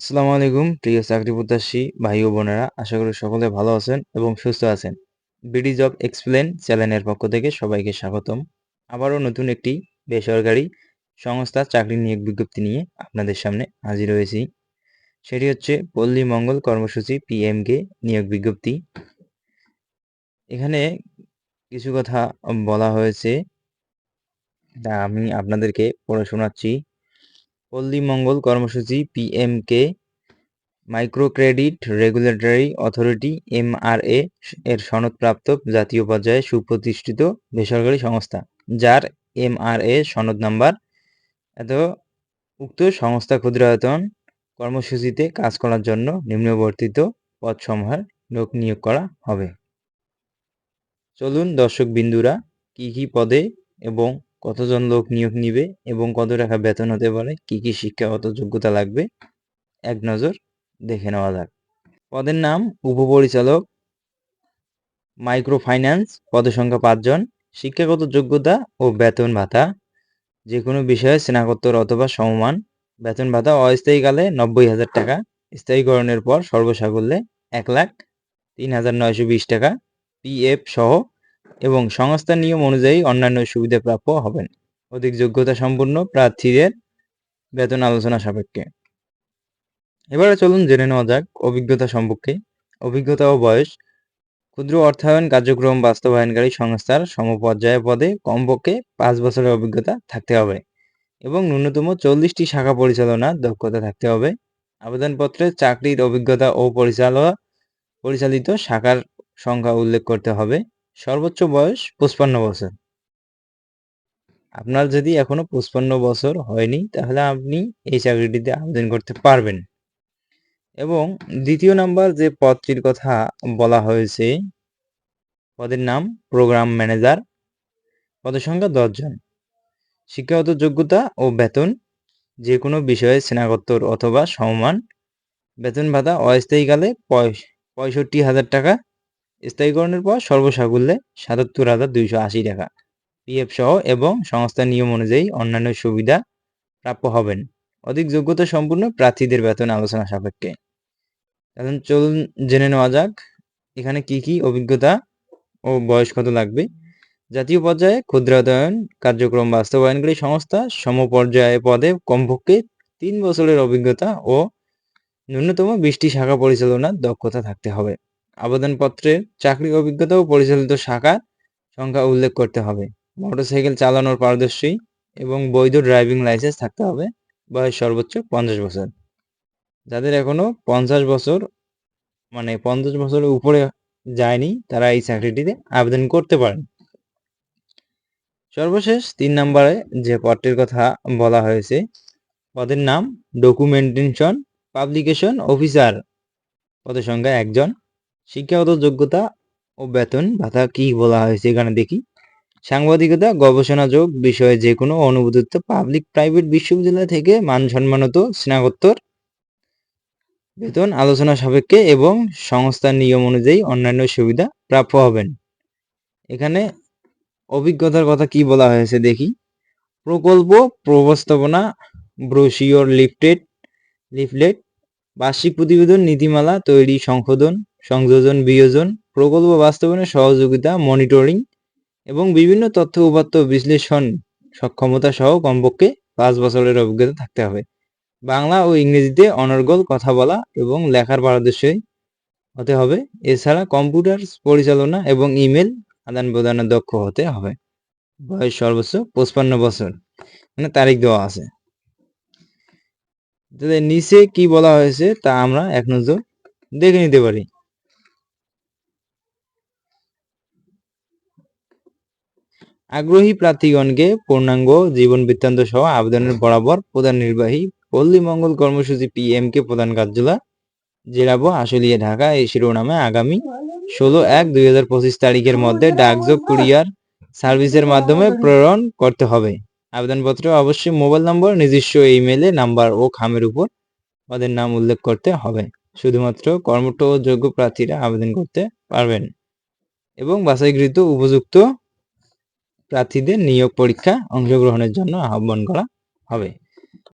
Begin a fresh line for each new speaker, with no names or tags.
আসসালামু আলাইকুম, প্রিয় চাকরি প্রত্যাশী ভাই ও বোনেরা, আশা করি সকলে ভালো আছেন এবং সুস্থ আছেন। বিডি জব এক্সপ্লেন চ্যানেলের পক্ষ থেকে সবাইকে স্বাগতম। আবারও নতুন একটি বেসরকারি সংস্থা চাকরি নিয়োগ বিজ্ঞপ্তি নিয়ে আপনাদের সামনে হাজির হয়েছি। সেটি হচ্ছে পল্লী মঙ্গল কর্মসূচি পিএমকে নিয়োগ বিজ্ঞপ্তি। এখানে কিছু কথা বলা হয়েছে, তা আমি আপনাদেরকে পড়ে শোনাচ্ছি। Palli Mangal Karmasuchi PMK micro credit regulatory authority MRA এর সনদপ্রাপ্ত জাতীয় পর্যায়ে সুপ্রতিষ্ঠিত বেসরকারি সংস্থা, যার এমআরএ সনদ নাম্বার এত উক্ত সংস্থা ক্ষুদ্রায়তন কর্মসূচিতে কাজ করার জন্য নিম্নবর্তিত পদসমূহের লোক নিয়োগ করা হবে। চলুন দর্শক বিন্দুরা কি কি পদে এবং কতজন লোক নিয়োগ নিবে এবং কত টাকা বেতন হতে পারে, কি কি শিক্ষাগত যোগ্যতা লাগবে, এক নজর দেখে নেওয়া যাক। পদের নাম উপপরিচালক মাইক্রো ফাইন্যান্স পদের সংখ্যা পাঁচজন, শিক্ষাগত যোগ্যতা ও বেতন ভাতা যে কোনো বিষয়ে স্নাতকোত্তর অথবা সমমান, বেতন ভাতা অস্থায়ীকালে নব্বই হাজার টাকা, স্থায়ীকরণের পর সর্বসাকুল্যে এক লাখ তিন হাজার নয়শো বিশ টাকা, পিএফ সহ এবং সংস্থার নিয়ম অনুযায়ী অন্যান্য সুবিধা প্রাপ্য হবেন। অধিক যোগ্যতা সম্পন্ন প্রার্থীদের বেতন আলোচনা সাপেক্ষে। এবারে চলুন জেনে নেওয়া যাক অভিজ্ঞতা সম্পর্কে। অভিজ্ঞতা ও বয়স। ক্ষুদ্র অর্থায়ন কার্যক্রম বাস্তবায়নকারী সংস্থার সমপর্যায় পদে কমপক্ষে পাঁচ বছরের অভিজ্ঞতা থাকতে হবে এবং ন্যূনতম চল্লিশটি শাখা পরিচালনার দক্ষতা থাকতে হবে। আবেদনপত্রে চাকরির অভিজ্ঞতা ও পরিচালনা পরিচালিত শাখার সংখ্যা উল্লেখ করতে হবে। সর্বোচ্চ বয়স পঁচপান্ন বছর। আপনার যদি এখনও পঁচপান্ন বছর হয়নি, তাহলে আপনি এই চাকরিটিতে আবেদন করতে পারবেন। এবং দ্বিতীয় নাম্বার যে পদটির কথা বলা হয়েছে, পদের নাম প্রোগ্রাম ম্যানেজার। পদের সংখ্যা দশজন শিক্ষাগত যোগ্যতা ও বেতন যে কোনো বিষয়ে স্নাতকোত্তর অথবা সমমান, বেতন ভাতা অস্থায়ীকালে পঁয়ষট্টি হাজার টাকা স্থায়ীকরণের পর সর্বসাকুল্যে সাতাত্তর হাজার দুইশো আশি টাকা। পিএফ সহ এবং সংস্থার নিয়ম অনুযায়ী অন্যান্য সুবিধা প্রাপ্য হবেন। অধিক যোগ্যতা সম্পূর্ণ প্রার্থীদের বেতন আলোচনা সাপেক্ষে। এখন চলুন জেনে নেওয়া যাক, এখানে কি কি অভিজ্ঞতা ও বয়স কত লাগবে? জাতীয় পর্যায়ে ক্ষুদ্রায়ন কার্যক্রম বাস্তবায়নকারী সংস্থা সমপর্যায়ে পদে কমপক্ষে তিন বছরের অভিজ্ঞতা ও ন্যূনতম বিশটি শাখা পরিচালনার দক্ষতা থাকতে হবে। আবেদনপত্রে চাকরি অভিজ্ঞতা ও পরিচালিত শাখার সংখ্যা উল্লেখ করতে হবে। মোটরসাইকেল চালানোর পারদর্শী এবং বৈধ ড্রাইভিং লাইসেন্স থাকতে হবে। বয়স সর্বোচ্চ পঞ্চাশ বছর। যাদের এখনও পঞ্চাশ বছর মানে পঞ্চাশ বছরের উপরে যায়নি, তারা এই চাকরিটিতে আবেদন করতে পারেন। সর্বশেষ তিন নম্বরে যে পদটির কথা বলা হয়েছে, পদের নাম ডকুমেন্টেশন পাবলিকেশন অফিসার পদের সংখ্যা একজন। শিক্ষাগত যোগ্যতা ও বেতন ভাতা কি বলা হয়েছে এখানে দেখি। সাংবাদিকতা, গবেষণা যোগ বিষয়ে যে কোনো অনুমোদিত পাবলিক প্রাইভেট বিশ্ববিদ্যালয় থেকে মান সম্মানত স্নাতকোত্তর বেতন আলোচনা সাপেক্ষে এবং সংস্থার নিয়ম অনুযায়ী অন্যান্য সুবিধা প্রাপ্য হবেন। এখানে অভিজ্ঞতার কথা কি বলা হয়েছে দেখি। প্রকল্প প্রবস্থাপনা ব্রোশিওর লিফটেড লিফলেট বার্ষিক প্রতিবেদন, নীতিমালা, তৈরি, সংশোধন সংযোজন, বিয়োজন, প্রকল্প বাস্তবায়নের সহযোগিতা, মনিটরিং এবং বিভিন্ন তথ্য উপাত্ত বিশ্লেষণ সক্ষমতা সহ কমপক্ষে পাঁচ বছরের অভিজ্ঞতা থাকতে হবে। বাংলা ও ইংরেজিতে অনর্গল কথা বলা এবং লেখার পারদর্শী হতে হবে। এছাড়া কম্পিউটার পরিচালনা এবং ইমেল আদান প্রদানের দক্ষ হতে হবে। বয়স সর্বোচ্চ পঁচপান্ন বছর। মানে তারিখ দেওয়া আছে। নিচে কি বলা হয়েছে তা আমরা এক নজর দেখে নিতে পারি। আগ্রহী প্রার্থীগণকে পূর্ণাঙ্গ জীবন বৃত্তান্ত সহ আবেদনের বরাবর প্রধান নির্বাহী পল্লী মঙ্গল কর্মসূচি পিএম কে প্রধান কার্যালয় জেরাবো আশুলিয়া, ঢাকা। এই শিরোনামে আগামী ষোলো এক দুই হাজার পঁচিশ তারিখের মধ্যে ডাকযোগ কুরিয়ার সার্ভিসের মাধ্যমে প্রেরণ করতে হবে। আবেদনপত্রে অবশ্যই মোবাইল নম্বর, নিজস্ব ইমেলে নাম্বার ও খামের উপর পদের নাম উল্লেখ করতে হবে। শুধুমাত্র কর্মঠ যোগ্য প্রার্থীরা আবেদন করতে পারবেন এবং বাছাইকৃত উপযুক্ত প্রার্থীদের নিয়োগ পরীক্ষা অংশগ্রহণের জন্য আহ্বান করা হবে।